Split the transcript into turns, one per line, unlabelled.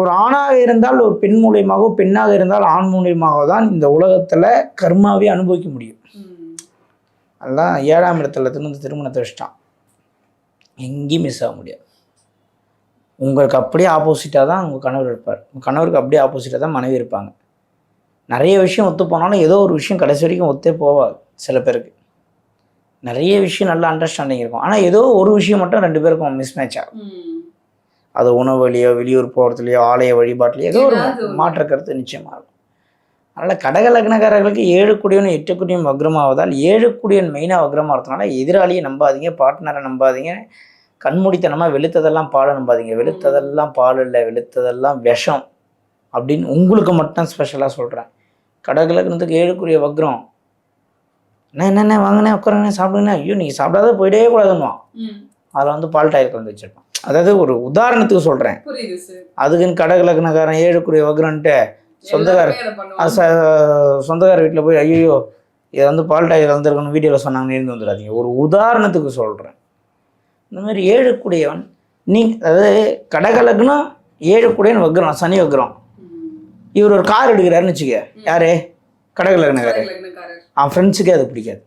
ஒரு ஆணாக இருந்தால் ஒரு பெண் மூலியமாகவோ பெண்ணாக இருந்தால் ஆண் மூலியமாகவோ தான் இந்த உலகத்தில் கர்மாவே அனுபவிக்க முடியும். அதுதான் ஏழாம் இடத்துல இருந்து திருமணத்தை வச்சுட்டான். எங்கேயும் மிஸ் ஆக முடியாது. உங்களுக்கு அப்படியே ஆப்போசிட்டாக தான் உங்கள் கணவர் இருப்பார். உங்கள் கணவருக்கு அப்படியே ஆப்போசிட்டாக தான் மனைவி இருப்பாங்க. நிறைய விஷயம் ஒத்து போனாலும் ஏதோ ஒரு விஷயம் கடைசி வரைக்கும் ஒத்தே போவாது சில பேருக்கு. நிறைய விஷயம் நல்லா அண்டர்ஸ்டாண்டிங் இருக்கும். ஆனால் ஏதோ ஒரு விஷயம் மட்டும் ரெண்டு பேருக்கும் மிஸ் மேட்ச் ஆகும் அது உணவு வழியோ வெளியூர் போகிறதுலையோ ஆலய வழிபாட்டிலையோ ஏதோ ஒரு மாற்ற கருத்து நிச்சயமாக இருக்கும். அதனால் கடக லக்னக்காரர்களுக்கு ஏழு குடியன் எட்டு குடியும் வக்ரமாவதால் ஏழு குடியன் மெயினாக வக்ரமாக இருக்கிறதுனால எதிராளியை நம்பாதீங்க பார்ட்னரை நம்பாதீங்க கண்மூடித்தனமாக வெளுத்ததெல்லாம் பாலை நம்பாதீங்க. வெளுத்ததெல்லாம் பால் இல்லை வெளுத்ததெல்லாம் விஷம் அப்படின்னு உங்களுக்கு மட்டும் ஸ்பெஷலாக சொல்கிறேன் கடக லக்னத்துக்கு ஏழுக்குரிய வக்ரம். என்ன என்னென்ன வாங்கினே உட்காருங்கண்ணே சாப்பிடுங்கண்ணே. ஐயோ நீங்கள் சாப்பிடாத போயிட்டே கூடாதுன்னுவான். அதில் வந்து பால் டயர் கலந்து வச்சிருப்பான் அதாவது ஒரு உதாரணத்துக்கு சொல்கிறேன் அதுக்குன்னு கடக லக்னக்காரன் ஏழுக்குரிய வக்ரன்ட்டு சொந்தக்கார சொந்தக்கார வீட்டில் போய் ஐயோ இதை வந்து பால் டயர் கலந்துருக்கணும் வீடியோவில் சொன்னாங்க இருந்து வந்துடாதீங்க. ஒரு உதாரணத்துக்கு சொல்கிறேன் இந்த மாதிரி ஏழுக்குடையவன் நீ அதாவது கடக லக்னம் ஏழுக்குடையன் வக்ரம் சனி வக்ரம். இவர் ஒரு கார் எடுக்கிறாருன்னு வச்சுக்க. யாரு? கடக லக்னக்காரர்
லக்னக்காரர்
அவன் ஃப்ரெண்ட்ஸுக்கே அது பிடிக்காது.